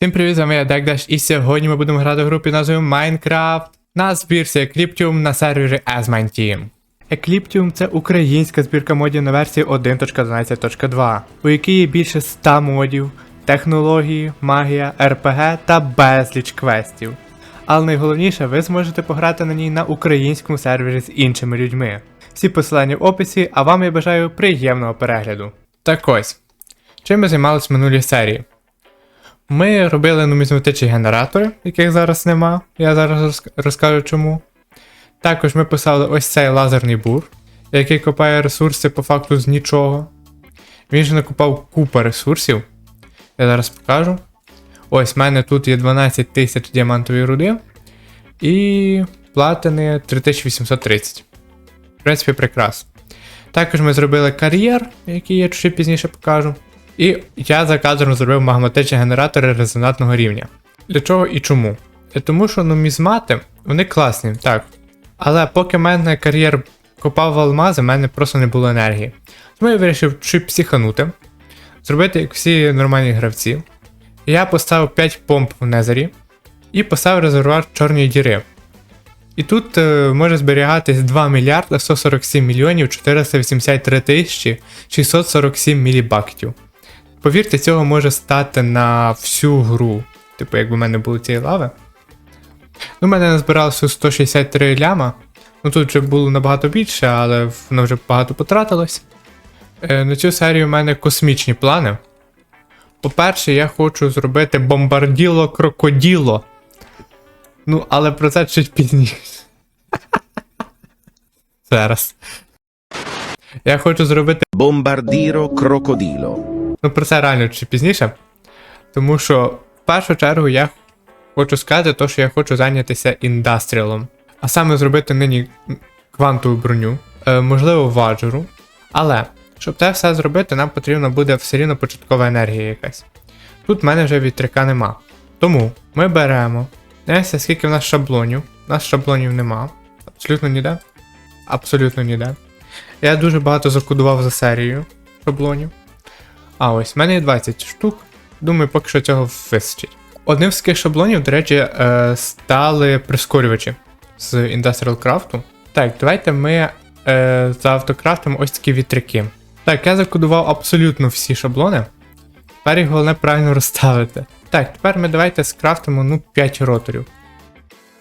Всім привіт, з вами я Декдаш, і сьогодні ми будемо грати в групі назвою Minecraft на збірці Ecliptium на сервері AsMineTeam. Ecliptium – це українська збірка модів на версії 1.12.2, у якій є більше 100 модів, технології, магія, RPG та безліч квестів. Але найголовніше, ви зможете пограти на ній на українському сервері з іншими людьми. Всі посилання в описі, а вам я бажаю приємного перегляду. Так ось, чим ми займалися в минулій серії? Ми робили нумізматичні генератори, яких зараз нема. Я зараз розкажу чому. Також ми писали ось цей лазерний бур, який копає ресурси по факту з нічого. Він же накопав купа ресурсів. Я зараз покажу. Ось в мене тут є 12 тисяч діамантової руди і платини 3830. В принципі, прекрасно. Також ми зробили кар'єр, який я чуть пізніше покажу. І я за кадром зробив магматичні генератори резонантного рівня. Для чого і чому? Тому що нумізмати, вони класні, так. Але поки в мене кар'єр копав алмази, в мене просто не було енергії. Тому я вирішив чуть психанути, зробити як всі нормальні гравці. Я поставив 5 помп в Незері і поставив резервуар чорної діри. І тут е, може зберігатись 2 мільярда 147 мільйонів 483 тисячі 647 мілібактів. Повірте, цього може стати на всю гру. Типу, якби в мене були ці лави. Ну, в мене назбиралося 163 ляма. Ну тут вже було набагато більше, але воно вже багато потратилось. Е, на цю серію в мене космічні плани. По-перше, я хочу зробити бомбарділо крокоділо. Ну, але про це чуть пізніше. Зараз. Я хочу зробити Bombardiro crocodilo. Ну, про це реально чи пізніше. Тому що в першу чергу я хочу сказати, то, що я хочу зайнятися індастріалом. А саме зробити нині квантову броню, е, можливо, ваджеру. Але, щоб це все зробити, нам потрібно буде все рівно початкова енергія якась. Тут в мене вже вітряка нема. Тому ми беремо. Дивимося, скільки в нас шаблонів. У нас шаблонів нема. Абсолютно ніде. Абсолютно ніде. Я дуже багато закодував за серію шаблонів. А ось в мене є 20 штук. Думаю, поки що цього вистачить. Одним з таких шаблонів, до речі, е, стали прискорювачі з Industrial Craft. Так, давайте ми е, заавтокрафтимо ось такі вітряки. Так, я закодував абсолютно всі шаблони. Тепер їх головне правильно розставити. Так, тепер ми давайте скрафтимо ну 5 роторів.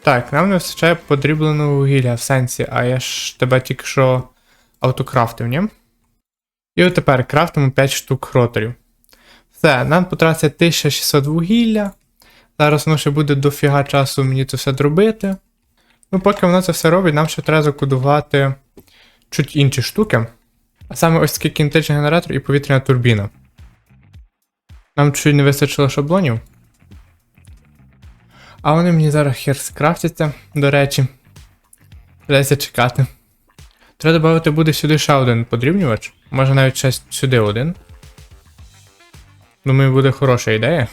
Так, нам не вистачає подрібленого вугілля в сенсі, а я ж тебе тільки що автокрафтив, ні? І от тепер крафтимо 5 штук роторів. Все, нам потратиться 1600 вугілля. Зараз воно ще буде дофіга часу мені це все дробити. Ну, поки воно це все робить, нам ще треба закодувати чуть інші штуки. А саме ось такий кінетичний генератор і повітряна турбіна. Нам чуть не вистачило шаблонів. А вони мені зараз хер скрафтяться, до речі. Придеться чекати. Треба додати буде сюди ще один подрібнювач. Може навіть ще сюди один. Думаю, буде хороша ідея.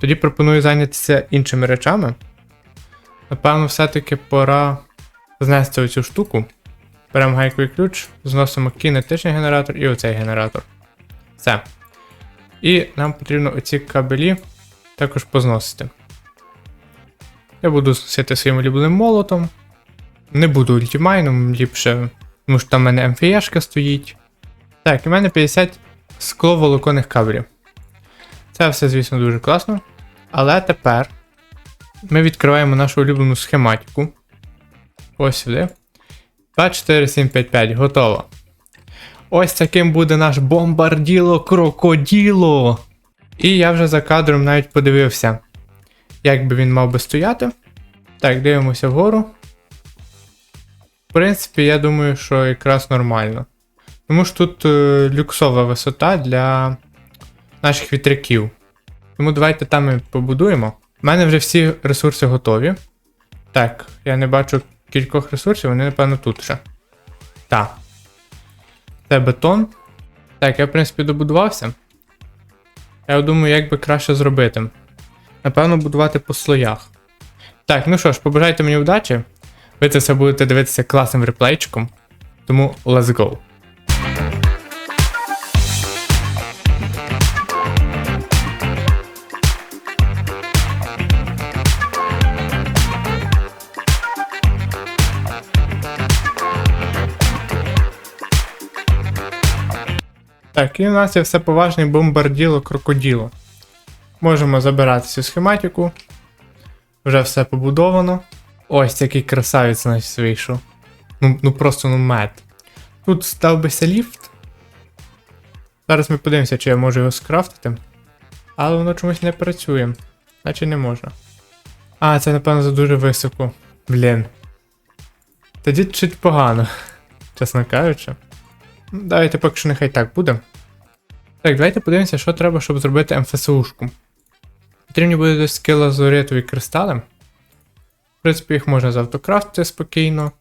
Тоді пропоную зайнятися іншими речами. Напевно, все-таки пора знести оцю штуку. Беремо гайковий ключ, зносимо кінетичний генератор і оцей генератор. Все. І нам потрібно оці кабелі також позносити. Я буду зносити своїм улюбленим молотом. Не буду ультимайном, ліпше, тому що там в мене МФЄшка стоїть. Так, і в мене 50 скловолоконних кабелів. Це все, звісно, дуже класно. Але тепер ми відкриваємо нашу улюблену схематику. Ось сюди. 2, 4, 7, 5, 5, готово. Ось таким буде наш бомбарділо крокоділо. І я вже за кадром навіть подивився, як би він мав би стояти. Так, дивимося вгору. В принципі, я думаю, що якраз нормально. Тому що тут е, люксова висота для наших вітряків. Тому давайте там і побудуємо. У мене вже всі ресурси готові. Так, я не бачу кількох ресурсів, вони, напевно, тут ще. Так. Це бетон. Так, я, в принципі, добудувався. Я думаю, як би краще зробити. Напевно, будувати по слоях. Так, ну що ж, побажайте мені удачі. Ви це все будете дивитися класним реплейчиком. Тому let's go! Так, і у нас є все поважний бомбарділо крокоділо. Можемо забирати цю схематику. Вже все побудовано. Ось який красавець нас вийшов. Ну, ну просто ну мед. Тут став бися ліфт. Зараз ми подивимося, чи я можу його скрафтити. Але воно чомусь не працює. Наче не можна. А, це напевно за дуже високо. Блін. Тоді чуть погано, чесно кажучи. Ну, Давайте поки що нехай так буде. Так, давайте подивимося, що треба, щоб зробити МФСУшку. Потрібні будуть десь скелазуритові кристали. В принципі, їх можна завтокрафтити спокійно.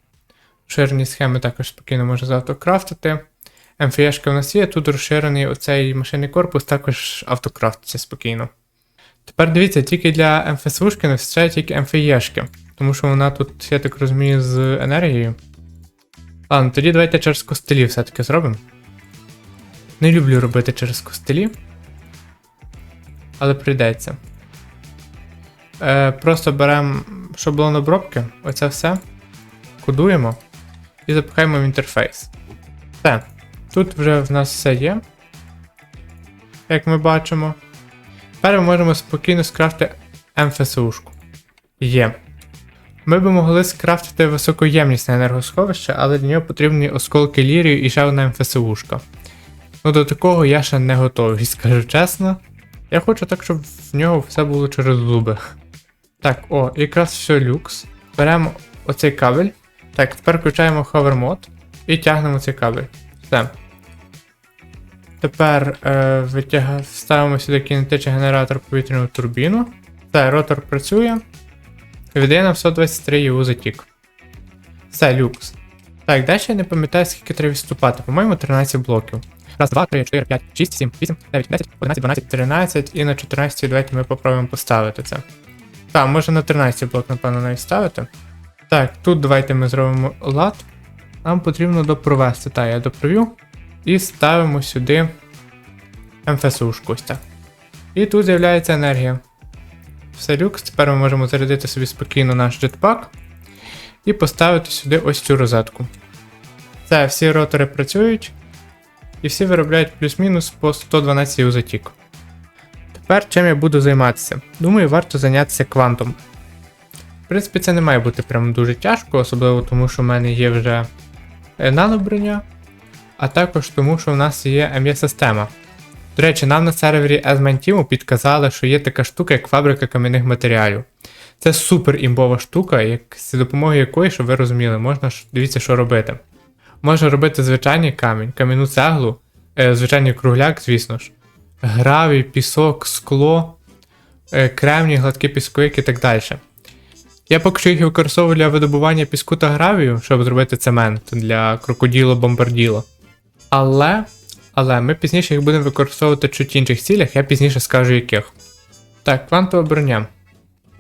Розширені схеми також спокійно можна завтокрафтити. МФЄшка у нас є, тут розширений оцей машинний корпус, також автокрафтиться спокійно. Тепер дивіться, тільки для МФСУшки не вистачає тільки МФЄшки, тому що вона тут, я так розумію, з енергією. Ладно, тоді давайте через костелі все-таки зробимо. Не люблю робити через костелі. Але прийдеться. Е, просто беремо шаблон обробки, оце все. Кодуємо і запихаємо в інтерфейс. Все. Тут вже в нас все є. Як ми бачимо. Тепер ми можемо спокійно скрафтити МФСУшку. Є. Ми би могли скрафтити високоємнісне енергосховище, але для нього потрібні осколки лірію і ще одна МФСУшка. Ну до такого я ще не готовий, скажу чесно. Я хочу так, щоб в нього все було через зуби. Так, о, якраз все люкс. Беремо оцей кабель. Так, тепер включаємо Hover Mode і тягнемо цей кабель. Все. Тепер е, витяга... ставимо сюди кінетичний генератор повітряну турбіну. Все, ротор працює. Видає нам 123 ЄУ затік. Все, люкс. Так, далі я не пам'ятаю, скільки треба відступати. По-моєму, 13 блоків. Раз, два, три, 4, 5, 6, 7, 8, 9, 10, 11, 12, 13 і на 14 давайте ми попробуємо поставити це. Так, може на 13 блок, напевно, навіть ставити. Так, тут давайте ми зробимо лад. Нам потрібно допровести. Так, я допровів. І ставимо сюди МФСУшку ось так. І тут з'являється енергія. Все люкс, тепер ми можемо зарядити собі спокійно наш джетпак і поставити сюди ось цю розетку. Це всі ротори працюють, і всі виробляють плюс-мінус по 112 у затік. Тепер чим я буду займатися? Думаю, варто зайнятися квантом. В принципі, це не має бути прям дуже тяжко, особливо тому, що в мене є вже е, наноброня, а також тому, що в нас є МЄ-система. До речі, нам на сервері Team підказали, що є така штука, як фабрика кам'яних матеріалів. Це супер імбова штука, як, з допомогою якої, щоб ви розуміли, можна дивіться, що робити. Можна робити звичайний камінь, кам'яну цеглу, е, звичайний кругляк, звісно ж, гравій, пісок, скло, е, кремній, гладкий пісковик і так далі. Я поки що їх використовую для видобування піску та гравію, щоб зробити цемент для крокоділо бомбарділо. Але, але ми пізніше їх будемо використовувати в чуть інших цілях, я пізніше скажу яких. Так, квантова броня.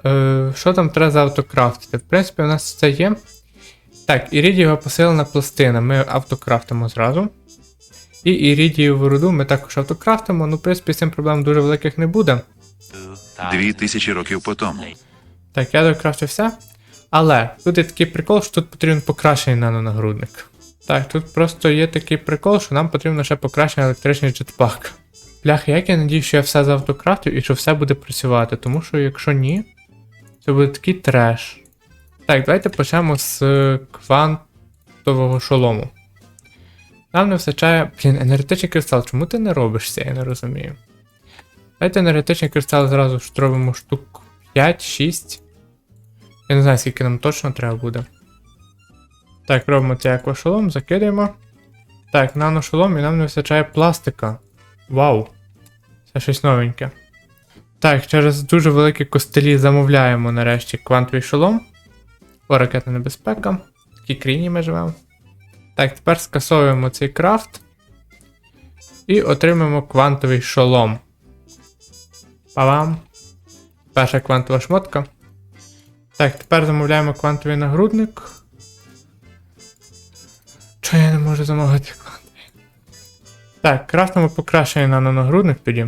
Е, що там треба за автокрафтити? В принципі, у нас це є. Так, іридієва посилена пластина. Ми автокрафтимо зразу. І іридієву руду ми також автокрафтимо. Ну, в принципі, з цим проблем дуже великих не буде. Дві тисячі років по тому. Так, я докрафтив все. Але тут є такий прикол, що тут потрібен покращений нанонагрудник. Так, тут просто є такий прикол, що нам потрібно ще покращений електричний джетпак. Блях, як я надію, що я все завтокрафтив і що все буде працювати, тому що якщо ні, це буде такий треш. Так, давайте почнемо з квантового шолому. Нам не вистачає. Блін, енергетичний кристал, чому ти не робиш це, я не розумію. Давайте енергетичний кристал зразу ж робимо штук 5-6. Я не знаю, скільки нам точно треба буде. Так, робимо цей аквашолом, закидаємо. Так, наношолом і нам не вистачає пластика. Вау. Це щось новеньке. Так, через дуже великі костелі замовляємо нарешті квантовий шолом. О, ракетна небезпека. В такій країні ми живемо. Так, тепер скасовуємо цей крафт. І отримаємо квантовий шолом. Па-бам. Перша квантова шмотка. Так, тепер замовляємо квантовий нагрудник. Чого я не можу замовити квантовий? Так, крафтимо покращений нанонагрудник тоді.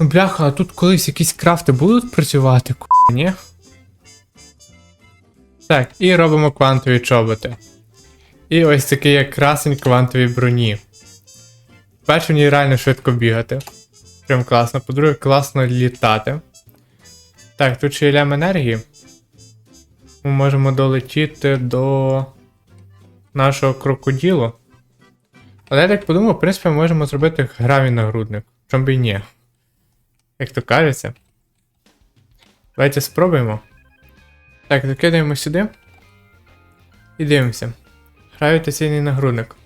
Ну, бляха, а тут колись якісь крафти будуть працювати, ку... ні? Так, і робимо квантові чоботи. І ось такий як красень квантовій броні. По-перше, в ній реально швидко бігати. Прям класно. По-друге, класно літати. Так, тут ще лям енергії. Ми можемо долетіти до нашого крокоділу. Але я так подумав, в принципі, ми можемо зробити гравій нагрудник. Чом би і ні. Як то кажеться. Давайте спробуємо. Так, закидаємо сюди. І дивимося. Гравітаційний нагрудник.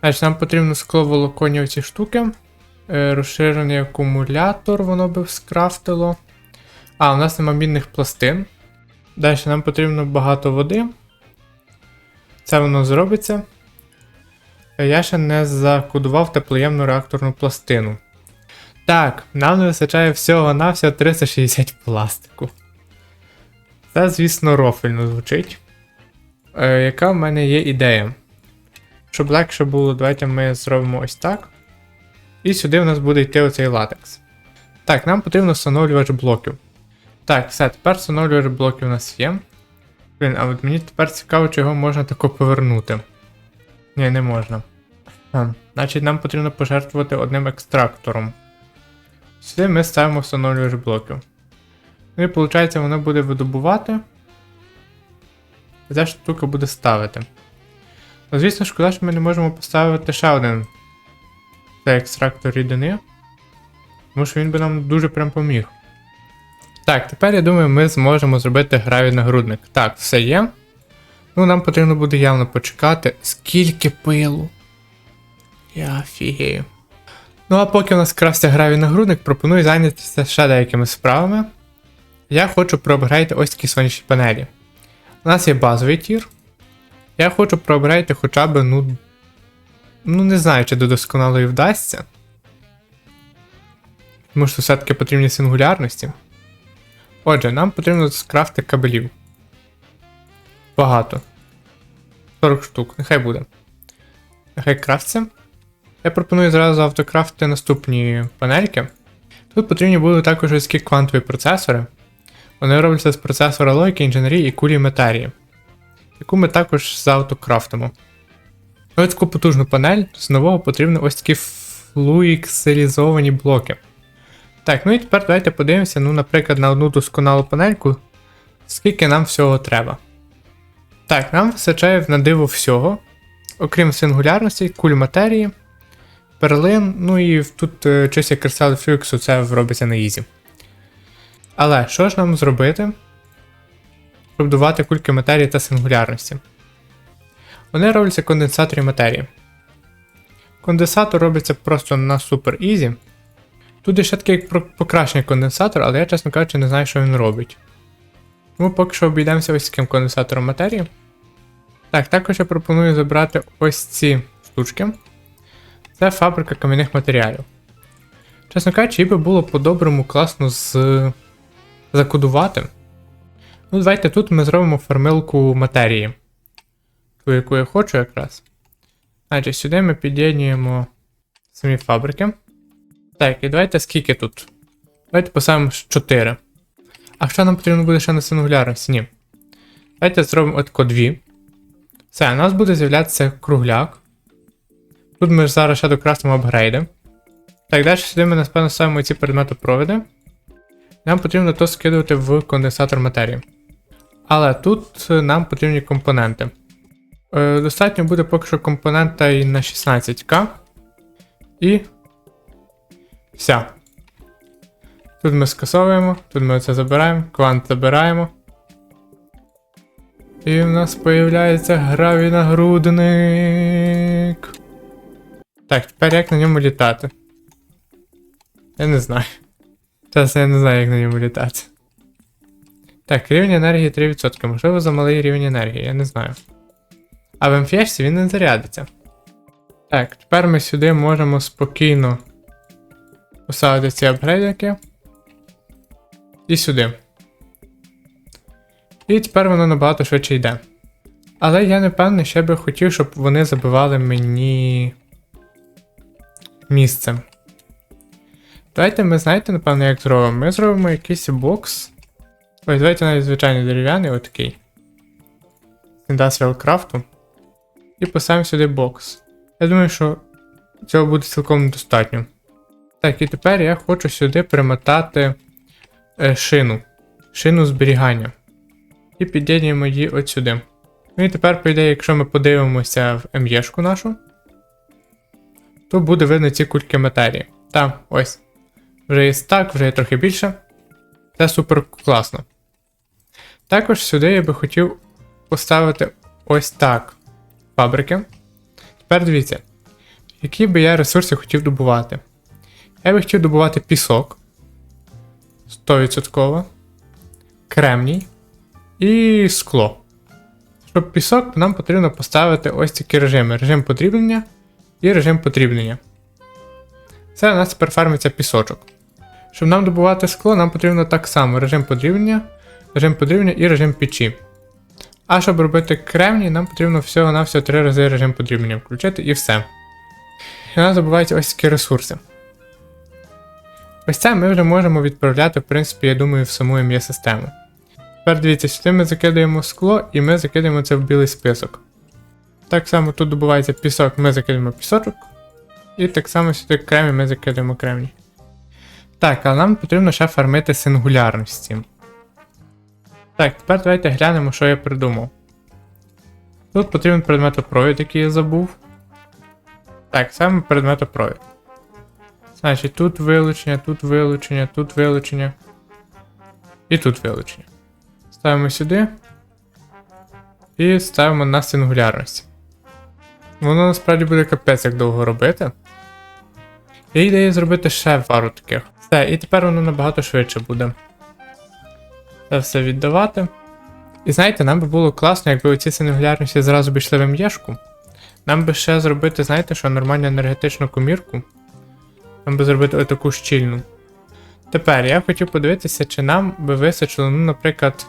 Значить, нам потрібно скловолоконні оці штуки. Е, розширений акумулятор, воно би скрафтило. А, у нас нема мінних пластин. Далі нам потрібно багато води. Це воно зробиться. Е, Я ще не закодував теплоємну реакторну пластину. Так, нам не вистачає всього-навсього 360 пластику. Це, звісно, рофельно звучить. Е, яка в мене є ідея? Щоб легше було, давайте ми зробимо ось так. І сюди в нас буде йти оцей латекс. Так, нам потрібно встановлювач блоків. Так, все, тепер встановлювач блоків у нас є. Блін, а от мені тепер цікаво, чи його можна тако повернути. Ні, не можна. А, значить, нам потрібно пожертвувати одним екстрактором. Сюди ми ставимо встановлювач блоків. Ну і виходить, воно буде видобувати. І ця штука буде ставити. Ну, звісно, шкода, що ми не можемо поставити ще один цей екстрактор рідини. Тому що він би нам дуже прям поміг. Так, тепер я думаю, ми зможемо зробити гравій нагрудник. Так, все є. Ну, нам потрібно буде явно почекати. Скільки пилу. Я фігею. Ну, а поки у нас красться гравій нагрудник, пропоную зайнятися ще деякими справами. Я хочу проапгрейти ось такі сонячні панелі. У нас є базовий тір. Я хочу проапгрейти хоча б, ну. Ну, не знаю, чи до досконалої вдасться. Тому що все-таки потрібні сингулярності. Отже, нам потрібно скрафти кабелів. Багато. 40 штук, нехай буде. Нехай крафтиться. Я пропоную зразу автокрафти наступні панельки. Тут потрібні будуть також ось квантові процесори. Вони робляться з процесора логіки, інженерії і кулі матерії, яку ми також заавтокрафтимо. Ось таку потужну панель з нового потрібно ось такі флуіксерізовані блоки. Так, ну і тепер давайте подивимося, ну, наприклад, на одну досконалу панельку, скільки нам всього треба. Так, нам вистачає на диво всього, окрім сингулярності, куль матерії, перлин, ну і тут е, чисті кристали флюксу, це робиться на ізі. Але що ж нам зробити, щоб давати кульки матерії та сингулярності? Вони робляться конденсаторі матерії. Конденсатор робиться просто на супер ізі. Тут є ще такий покращений конденсатор, але я, чесно кажучи, не знаю, що він робить. Тому поки що обійдемося ось таким конденсатором матерії. Так, також я пропоную забрати ось ці штучки. Це фабрика кам'яних матеріалів. Чесно кажучи, їй би було по-доброму класно з... закодувати. Ну, давайте тут ми зробимо формилку матерії. Ту, яку я хочу якраз. Значить, сюди ми під'єднуємо самі фабрики. Так, і давайте скільки тут? Давайте поставимо 4. А що нам потрібно буде ще на сингулярності? Ні. Давайте зробимо отко 2. Все, у нас буде з'являтися кругляк. Тут ми ж зараз ще докрасимо апгрейди. Так, далі сюди ми напевно ставимо ці предметопроводи. Нам потрібно то скидувати в конденсатор матерії. Але тут е, нам потрібні компоненти. Е, достатньо буде поки що компонента і на 16к. І. Все. Тут ми скасовуємо, тут ми це забираємо, квант забираємо. І в нас появляється гравій нагрудник. Так, тепер як на ньому літати? Я не знаю. Зараз я не знаю, як на ньому літати. Так, рівень енергії 3%. Можливо, за малий рівень енергії, я не знаю. А в МФС він не зарядиться. Так, тепер ми сюди можемо спокійно поставити ці апгрейдики. І сюди. І тепер воно набагато швидше йде. Але я не певний, ще би хотів, щоб вони забивали мені місце. Давайте ми знаєте, напевно, як зробимо. Ми зробимо якийсь бокс. Ось, давайте навіть звичайний дерев'яний, отакий. З Industrial Craft. І поставимо сюди бокс. Я думаю, що Цього буде цілком достатньо. Так, і тепер я хочу сюди примотати е, шину. Шину зберігання. І під'єднуємо її от сюди. Ну і тепер, по ідеї, якщо ми подивимося в МЄшку нашу, то буде видно ці кульки матерії. Та, ось. Вже є так, вже є трохи більше. Це супер класно. Також сюди я би хотів поставити ось так фабрики. Тепер дивіться, які би я ресурси хотів добувати. Я би хотів добувати пісок 100%, кремній і скло. Щоб пісок, нам потрібно поставити ось такі режими: режим подрібнення і режим подрібнення. Це у нас тепер фармиться пісочок. Щоб нам добувати скло, нам потрібно так само режим подрібнення, режим подрібнення і режим печі. А щоб робити кремній, нам потрібно всього-навсього три рази режим подрібнення включити і все. І у нас забуваються ось такі ресурси. Ось це ми вже можемо відправляти, в принципі, я думаю, в саму ім'я систему. Тепер дивіться, сюди ми закидаємо скло і ми закидаємо це в білий список. Так само тут добувається пісок, ми закидаємо пісочок. І так само сюди кремінь ми закидаємо кремній. Так, але нам потрібно ще фармити сингулярності. Так, тепер давайте глянемо, що я придумав. Тут потрібен предметопровід, який я забув. Так, саме предметопровід. Значить, тут вилучення, тут вилучення, тут вилучення. І тут вилучення. Ставимо сюди. І ставимо на сингулярність. Воно насправді буде капець як довго робити. Я ідея зробити ще пару таких. Все, і тепер воно набагато швидше буде. Це все віддавати. І знаєте, нам би було класно, якби оці сингулярності зразу б йшли в м'єшку. Нам би ще зробити, знаєте, що нормальну енергетичну комірку. Нам би зробити отаку щільну. Тепер я хотів подивитися, чи нам би вистачило, ну, наприклад,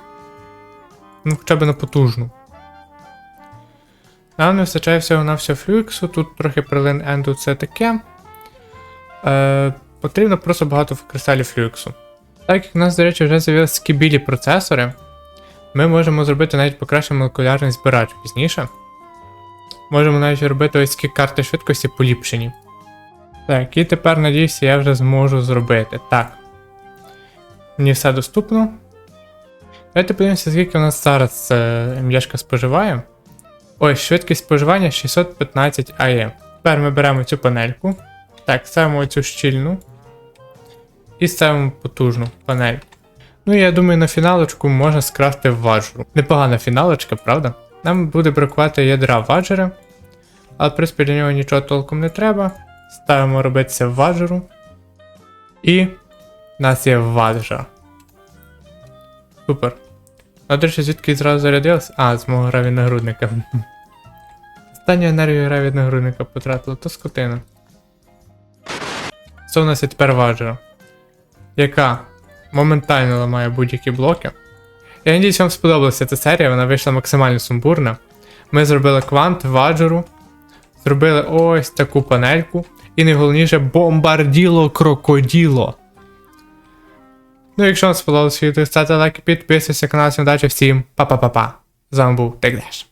ну, хоча б на потужну. Нам не вистачає всього на все флюксу, тут трохи прилин енду це таке. Е, потрібно просто багато кристалів флюксу. Так як в нас, до речі, вже з'явилися скібілі процесори, ми можемо зробити навіть покращений молекулярний збирач пізніше. Можемо навіть робити ось такі карти швидкості поліпшені. Так, і тепер, надіюся, я вже зможу зробити. Так. Мені все доступно. Давайте подивимося, скільки у нас зараз е, м'яшка споживає. Ось, швидкість споживання 615 АЕ. Тепер ми беремо цю панельку. Так, ставимо цю щільну. І ставимо потужну панельку. Ну я думаю, на фіналочку можна скрасти ваджеру. Непогана фіналочка, правда? Нам буде бракувати ядра ваджера. Але в принципі для нього нічого толком не треба. Ставимо робитися ваджеру. І в нас є ваджа. Супер. А до речі, звідки зразу зарядилась? А, з мого граві нагрудника. Останню енергію граві нагрудника потратила, то скотина. Це у нас є тепер ваджера. Яка моментально ламає будь-які блоки. Я надіюсь, вам сподобалася ця серія, вона вийшла максимально сумбурна. Ми зробили квант, ваджеру, зробили ось таку панельку. І найголовніше бомбарділо крокоділо. Ну, якщо вам сподобалося відео, ставте лайк і підписуйтесь на канал. Всім удачі, всім па-па-па-па. З вами був Тегдеш.